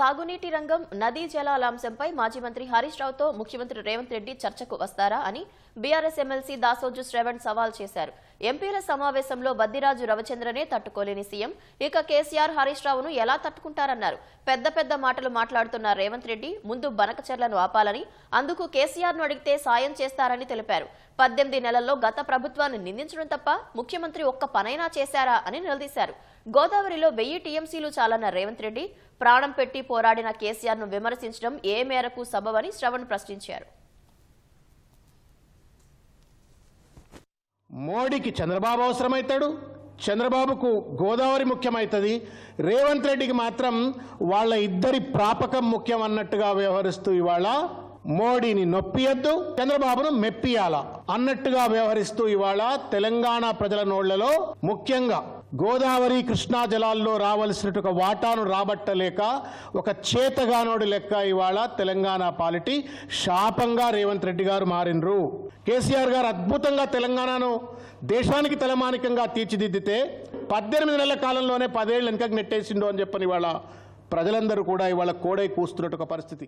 సాగునీటి రంగం నదీ జలాల అంశంపై మాజీ మంత్రి హరీష్ రావుతో ముఖ్యమంత్రి రేవంత్ రెడ్డి చర్చకు వస్తారా అని బీఆర్ఎస్ ఎమ్మెల్సీ దాసోజు శ్రవణ్ సవాల్ చేశారు. ఎంపీల సమావేశంలో బద్దిరాజు రవిచంద్రనే తట్టుకోలేని సీఎం. ఇక కేసీఆర్ హరీష్ రావును ఎలా తట్టుకుంటారన్నారు? పెద్ద పెద్ద మాటలు మాట్లాడుతున్న రేవంత్ రెడ్డి ముందు బనకచర్లను ఆపాలని అందుకు కేసీఆర్ను అడిగితే సాయం చేస్తారని తెలిపారు. పద్దెనిమిది నెలల్లో గత ప్రభుత్వాన్ని నిందించడం తప్ప ముఖ్యమంత్రి ఒక్క పనైనా చేశారా అని నిలదీశారు. గోదావరిలో వెయ్యి టీఎంసీలు చాలన్న రేవంత్ రెడ్డి ప్రాణం పెట్టి పోరాడిన కేసీఆర్ను విమర్శించడం ఏ మేరకు సబబని శ్రవణ్ ప్రశ్నించారు. మోడీకి చంద్రబాబు అవసరమవుతాడు చంద్రబాబుకు గోదావరి ముఖ్యమవుతుంది రేవంత్ రెడ్డికి మాత్రం వాళ్ళ ఇద్దరి ప్రాపకం ముఖ్యం అన్నట్టుగా వ్యవహరిస్తూ ఇవాళ మోడీని నొప్పియద్దు చంద్రబాబును మెప్పియాల అన్నట్టుగా వ్యవహరిస్తూ ఇవాళ తెలంగాణ ప్రజల నోళ్ళలో ముఖ్యంగా గోదావరి కృష్ణా జలాల్లో రావలసినట్టు ఒక వాటాను రాబట్టలేక ఒక చేతగానోడి లెక్క ఇవాళ తెలంగాణ పాలిటీ శాపంగా రేవంత్ రెడ్డి గారు మారినరు కేసీఆర్ గారు అద్భుతంగా తెలంగాణను దేశానికి తలమానికంగా తీర్చిదిద్దితే పద్దెనిమిది నెలల కాలంలోనే పదేళ్ళు వెనకకి నెట్టేసిండు అని చెప్పని ఇవాళ ప్రజలందరూ కూడా ఇవాళ కోడై కూస్తున్నట్టు ఒక పరిస్థితి.